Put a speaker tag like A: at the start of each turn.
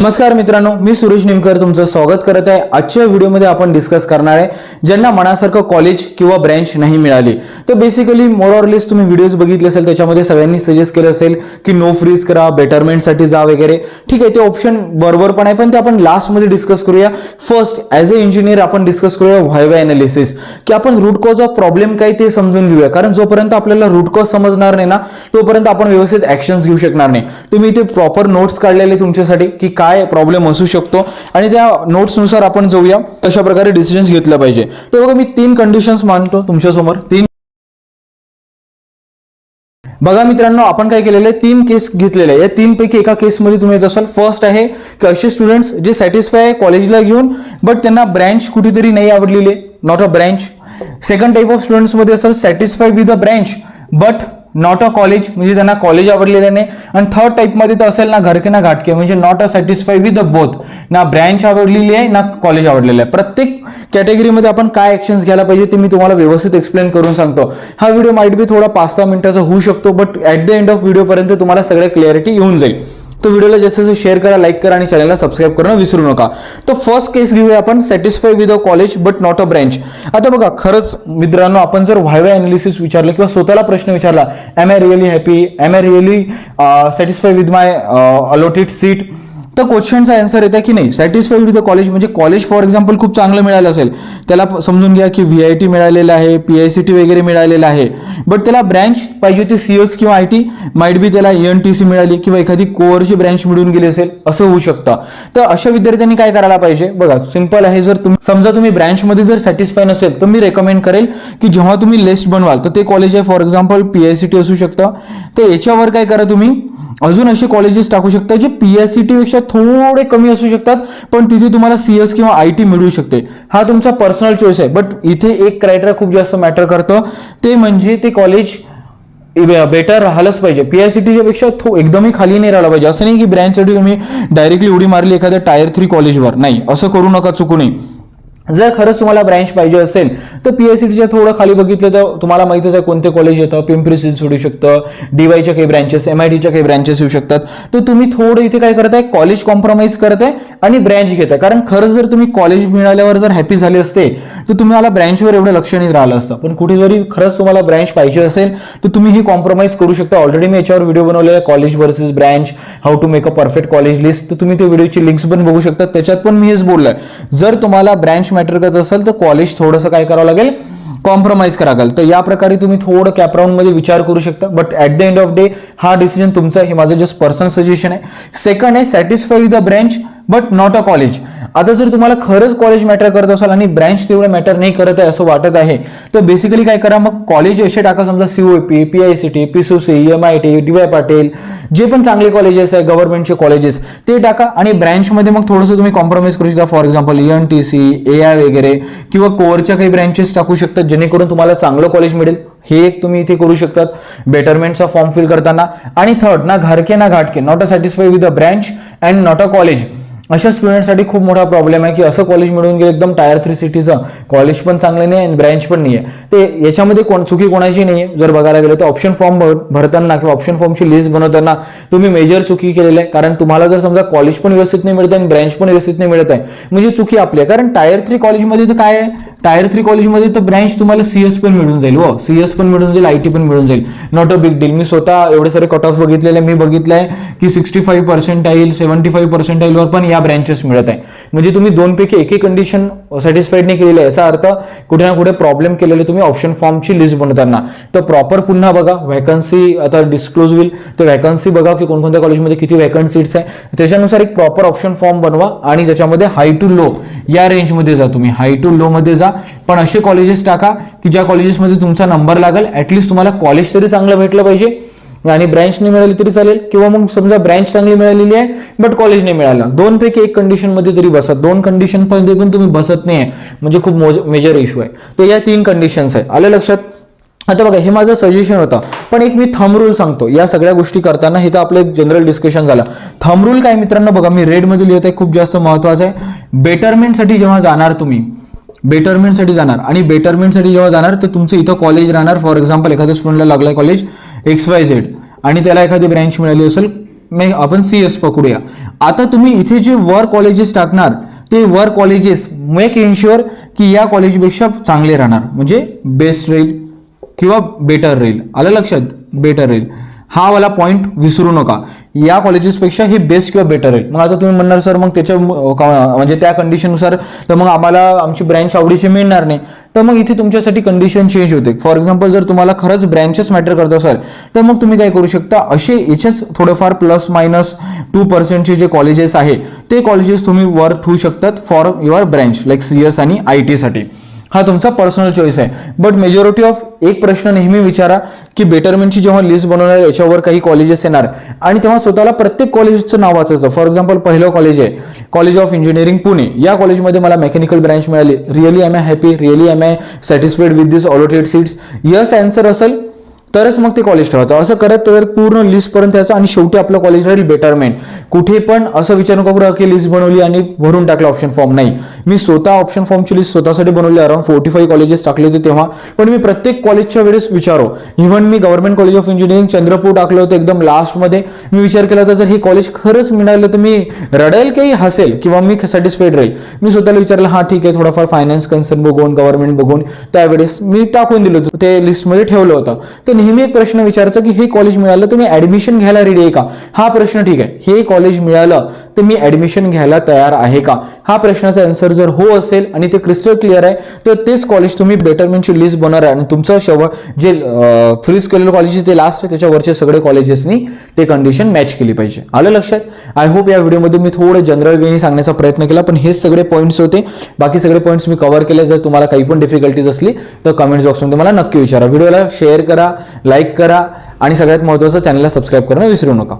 A: नमस्कार मित्रांनो मी सुरेश निमकर तुमचं स्वागत करत आहे. आजच्या व्हिडिओमध्ये आपण डिस्कस करणार आहे ज्यांना मनासारखं कॉलेज किंवा ब्रँच नाही मिळाली. तर बेसिकली मोर ऑर लेस तुम्ही व्हिडिओज बघितले असेल त्याच्यामध्ये सगळ्यांनी सजेस्ट केलं असेल की नो फ्रीज करा बेटरमेंटसाठी जा वगैरे. ठीक आहे ते ऑप्शन बरोबर पण आहे पण ते आपण लास्टमध्ये डिस्कस करूया. फर्स्ट ॲज अ इंजिनियर आपण डिस्कस करूया व्हायवा अनालिसिस की आपण रूट कॉज ऑफ प्रॉब्लेम काय ते समजून घेऊया. कारण जोपर्यंत आपल्याला रूट कॉज समजणार नाही ना तोपर्यंत आपण व्यवस्थित ॲक्शन्स घेऊ शकणार नाही. तुम्ही इथे प्रॉपर नोट्स काढलेले तुमच्यासाठी की काय काय प्रॉब्लेम असू शकतो? आणि त्या नोट्सनुसार आपण जाऊया. कशा प्रकारे डिसिजन्स घेतलं पाहिजे. तर बघा मी तीन कंडिशन्स मानतो तुमच्यासमोर तीन बघा मित्रांनो आपण काय केलेलं आहे? तीन केस घेतलेले आहे. या तीनपैकी एका केसमध्ये तुम्ही येत असाल. फर्स्ट आहे की असे स्टुडंट्स जे सॅटिस्फाय आहे कॉलेजला घेऊन बट त्यांना ब्रँच कुठेतरी नाही आवडलेली not a branch second type of स्टुडंट्समध्ये असेल satisfy with a branch but not a college म्हणजे त्यांना कॉलेज आवडलेलं नाही. आणि थर्ड टाईपमध्ये तर असेल ना घरके ना घाटके म्हणजे not a satisfy with a both ना ब्रँच आवडलेली आहे ना कॉलेज आवडलेलं आहे. प्रत्येक कॅटेगरीमध्ये आपण काय ॲक्शन्स घ्यायला पाहिजे ते मी तुम्हाला व्यवस्थित एक्सप्लेन करून सांगतो. हा व्हिडिओ माईट बी थोडा पाच सहा मिनिटाचा होऊ शकतो but at the end of व्हिडिओपर्यंत तुम्हाला सगळ्या क्लॅरिटी येऊन जाईल. तो व्हिडिओला जास्त जास्त शेअर करा लाईक करा आणि चॅनलला सबस्क्राईब करणं विसरू नका. तर फर्स्ट केस घेऊया आपण satisfy with a college but not a branch आता बघा खरंच मित्रांनो आपण जर व्हायवा अनालिसिस विचारलं किंवा स्वतःला प्रश्न विचारला am I really happy am I really satisfy with my allotted seat तर क्वेश्चनचा आन्सर येतं की नाही? सॅटिस्फाईड विथ द कॉलेज म्हणजे कॉलेज फॉर एक्झाम्पल खूप चांगलं मिळालं असेल. त्याला समजून घ्या की व्ही आय टी मिळालेलं आहे पी आय सी टी वगैरे मिळालेलं आहे. बट त्याला ब्रँच पाहिजे होती सी एस किंवा आय टी माईट बी त्याला एन टी सी मिळाली किंवा एखादी कोअरची ब्रँच मिळून गेली असेल असं होऊ शकतं. तर अशा विद्यार्थ्यांनी काय करायला पाहिजे? बघा सिंपल आहे जर तुम्ही समजा तुम्ही ब्रँचमध्ये जर सॅटिस्फाय नसेल तर मी रेकमेंड करेल की जेव्हा तुम्ही लिस्ट बनवाल तर ते कॉलेज आहे for example P I C T असू शकतं. तर याच्यावर काय करा तुम्ही? अजून असे कॉलेजेस टाकू शकता जे पी एस सी तुमच्या थोडे कमी असू शकतात पण तिथे तुम्हाला सी एस किंवा आय टी मिळू शकते. हा तुमचा पर्सनल चॉईस आहे. बट इथे एक क्रायटेरिया खूप जास्त मॅटर करतं. ते म्हणजे ते कॉलेज बेटर राहिलंच पाहिजे. पी आय सी टीच्या पेक्षा थो एकदमही खाली नाही राहिलं पाहिजे. असं नाही की ब्रँचसाठी तुम्ही डायरेक्टली उडी मारली एखाद्या टायर थ्री कॉलेजवर नाही. असं करू नका चुकू नये. जर खरंच तुम्हाला ब्रँच पाहिजे असेल तर पी एस सीच्या थोडं खाली बघितलं तर तुम्हाला माहितच आहे कोणते कॉलेज येतं. पिंपरी चिंचवड येऊ शकतं. डीवायच्या काही ब्रँचेस एम आय टीच्या काही ब्रँचेस येऊ शकतात. तर तुम्ही थोडं इथे काय करताय? कॉलेज कॉम्प्रोमाइज करताय आणि ब्रँच घेताय. कारण खरंच जर तुम्ही कॉलेज मिळाल्यावर जर हॅपी झाले असते तर तुम्हाला ब्रँचवर एवढं लक्ष नाही राहिलं असतं. पण कुठे जरी खरंच तुम्हाला ब्रँच पाहिजे असेल तर तुम्ही ही कॉम्प्रोमाइज करू शकता. ऑलरेडी मी याच्यावर व्हिडिओ बनवलेला आहे. College versus branch how to make a perfect college list तर तुम्ही ते व्हिडिओची लिंक्स पण बघू शकता. त्याच्यात पण मी हेच बोललोय. जर तुम्हाला ब्रँच मॅटर करत असेल तर कॉलेज थोडंसं काय करावं लागेल? कॉम्प्रोमाइज कराल तर या प्रकारे तुम्ही थोडं कॅपराऊंडमध्ये विचार करू शकता. But at the end of day हा डिसिजन तुमचा हे माझं जस्ट पर्सनल सजेशन आहे. सेकंड आहे satisfy with the branch but not a college आता जर तुम्हाला खरंच कॉलेज मॅटर करत असाल आणि ब्रँच तेवढं मॅटर नाही करत आहे असं वाटत आहे तर बेसिकली काय करा मग कॉलेज असे टाका समजा COP P I C T P C C M I T D Y Patil जे पण चांगले कॉलेजेस आहे गव्हर्नमेंटचे कॉलेजेस ते टाका आणि ब्रँचमध्ये मग थोडंसं तुम्ही कॉम्प्रोमाइज करू शकता. For example N T C A I वगैरे किंवा कोअरच्या काही ब्रँचेस टाकू शकतात जेणेकरून तुम्हाला चांगलं कॉलेज मिळेल. हे एक तुम्ही इथे करू शकतात बेटरमेंटचा फॉर्म फिल करताना. आणि थर्ड ना घरके ना घाटके not a satisfy with a branch and not a college अशा स्टुडंटसाठी खूप मोठा प्रॉब्लेम आहे की असं कॉलेज मिळून गेलं एकदम टायर थ्री सिटीचं कॉलेज पण चांगलं नाही आणि ब्रँच पण नाही आहे ते याच्यामध्ये कोण चुकी कोणाची नाही आहे जर बघायला गेलं तर ऑप्शन फॉर्म भरताना किंवा ऑप्शन फॉर्मची लिस्ट बनवताना तुम्ही मेजर चुकी केलेली आहे. कारण तुम्हाला जर समजा कॉलेज पण व्यवस्थित नाही मिळत आहे आणि ब्रँच पण व्यवस्थित नाही मिळत आहे. म्हणजे चुकी आपली आहे. कारण टायर थ्री कॉलेजमध्ये तर काय आहे? टायर थ्री कॉलेजमध्ये तर ब्रँच तुम्हाला सीएस पण मिळून जाईल हो. सीएस पण मिळून जाईल आय टी पण मिळून जाईल. नॉट अ बिग डील मी स्वतः एवढे सारे कट ऑफ बघितलेले मी बघितलं आहे की sixty five percentile seventy five पर्सेंटाईलवर पण या ब्रँचेस मिळत आहे. म्हणजे तुम्ही दोनपैकी एकही कंडिशन सॅटिस्फाईड नाही केलेली आहे. याचा अर्थ कुठे ना कुठे प्रॉब्लेम केलेले तुम्ही ऑप्शन फॉर्मची लिस्ट बनवताना. तर प्रॉपर पुन्हा बघा. व्हॅकन्सी आता डिस्क्लोज होईल. तर व्हॅकन्सी बघा की कोणकोणत्या कॉलेजमध्ये किती व्हॅकन्सीट्स आहे. त्याच्यानुसार एक प्रॉपर ऑप्शन फॉर्म बनवा आणि ज्याच्यामध्ये हाय टू लो या रेंजमध्ये जा तुम्ही. हाय टू लो मध्ये जा. पण असे कॉलेजेस टाका की ज्या कॉलेजेसमध्ये तुमचा नंबर लागेल. ऍटलिस्ट तुम्हाला कॉलेज तरी चांगलं भेटलं पाहिजे. आणि ब्रँच नाही मिळाली तरी चालेल. किंवा मग समजा ब्रँच चांगली मिळालेली आहे बट कॉलेज नाही मिळालं. दोन पैकी एक कंडिशनमध्ये तरी बसत दोन कंडिशनमध्ये पण तुम्ही बसत नाही आहे म्हणजे खूप मेजर इश्यू आहे. तर या तीन कंडिशन्स आहे आलं लक्षात? आता बघा हे माझं सजेशन होतं. पण एक मी थंब रूल सांगतो. या सगळ्या गोष्टी करताना हे तर आपलं एक जनरल डिस्कशन झालं. थंब रूल काय मित्रांनो? बघा मी रेडमध्ये लिहित आहे खूप जास्त महत्वाचं आहे. बेटरमेंटसाठी जेव्हा जाणार तुम्ही बेटरमेंटसाठी जाणार. आणि बेटरमेंटसाठी जेव्हा जाणार तर तुमचं इथं कॉलेज राहणार. फॉर एक्झाम्पल एखाद्या स्टुडंटला लागलाय कॉलेज एक्स वाय झेड आणि त्याला एखादी ब्रँच मिळाली असेल मग आपण सी एस पकडूया. आता तुम्ही इथे जे वर कॉलेजेस टाकणार ते वर कॉलेजेस मेक इन्श्युअर की या कॉलेजपेक्षा चांगले राहणार. म्हणजे बेस्ट राहील किंवा बेटर राहील आलं लक्षात? बेटर राहील हा वाला पॉईंट विसरू नका. या कॉलेजेसपेक्षा हे बेस्ट किंवा बेटर आहे. मग आता तुम्ही म्हणणार सर मग त्याच्या म्हणजे त्या कंडिशननुसार तर मग आम्हाला आमची ब्रँच आवडीची मिळणार नाही. तर मग इथे तुमच्यासाठी कंडिशन चेंज होते. फॉर एक्झाम्पल जर तुम्हाला खरंच ब्रँचेस मॅटर करत असाल तर मग तुम्ही काय करू शकता? असे याच्याच थोडंफार प्लस मायनस टू पर्सेंटचे जे कॉलेजेस आहे ते कॉलेजेस तुम्ही वर ठेवू शकतात for your branch like C S आणि आय टीसाठी हा तुमचा पर्सनल चॉईस आहे. बट मेजॉरिटी ऑफ एक प्रश्न नेहमी विचारा की बेटरमेंटची जेव्हा लिस्ट बनवणार याच्यावर काही कॉलेजेस येणार? आणि तेव्हा स्वतःला प्रत्येक कॉलेजचं नाव वाचायचं. फॉर एक्झाम्पल पहिलं कॉलेज आहे. कॉलेज ऑफ इंजिनिअरिंग पुणे या कॉलेजमध्ये मला मेकॅनिकल ब्रँच मिळाली. Really am I happy really am I satisfied with this allotted seats yes answer असेल. तरच मग ते कॉलेज ठेवायचं. असं करत तर पूर्ण लिस्टपर्यंत यायचं आणि शेवटी आपलं कॉलेज राहील बेटरमेंट कुठे पण असं विचार नको करू की लिस्ट बनवली आणि भरून टाकलं ऑप्शन फॉर्म नाही. मी स्वतः ऑप्शन फॉर्मची लिस्ट स्वतःसाठी बनवली. अराउंड फोर्टी फाईव्ह कॉलेजेस टाकले होते तेव्हा. पण मी प्रत्येक कॉलेजच्या वेळेस विचारो. Even me government college of engineering Chandrapur टाकलं होतं एकदम लास्टमध्ये मी विचार केला होता जर हे कॉलेज खरंच मिळालं तर मी रडेल की हसेल किंवा मी सॅटिस्फाईड राहील. मी स्वतःला विचारलं हा ठीक आहे थोडाफार फायनान्स कन्सर्न बघून गव्हर्नमेंट बघून. त्यावेळेस मी टाकून दिलं होतं. ते लिस्टमध्ये ठेवलं होतं. तर नेहमी एक प्रश्न विचारायचा की हे कॉलेज मिळालं? तर मी ऍडमिशन घ्यायला रेडी आहे का? हा प्रश्न ठीक आहे. हे कॉलेज मिळालं तर मी ऍडमिशन घ्यायला तयार आहे का? हा प्रश्नाचा आन्सर जर हो असेल आणि ते क्रिस्टल क्लिअर आहे तर तेच कॉलेज तुम्ही बेटरमेंटची लिस्ट बनवणार आहे. आणि तुमचं शेवट जे फ्रीज केलेलं कॉलेज ते लास्ट आहे. त्याच्यावरचे सगळे कॉलेजेसनी ते कंडिशन मॅच केली पाहिजे. आलं लक्षात? आय होप या व्हिडिओमध्ये मी थोडं जनरल वेने सांगण्याचा प्रयत्न केला पण हेच सगळे पॉईंट्स होते. बाकी सगळे पॉईंट्स मी कव्हर केले. जर तुम्हाला काही पण डिफिकल्टीज असली तर कमेंट बॉक्समध्ये मला नक्की विचारा. व्हिडिओला शेअर करा लाईक करा आणि सगळ्यात महत्त्वाचं चॅनलला सबस्क्राईब करणं विसरू नका.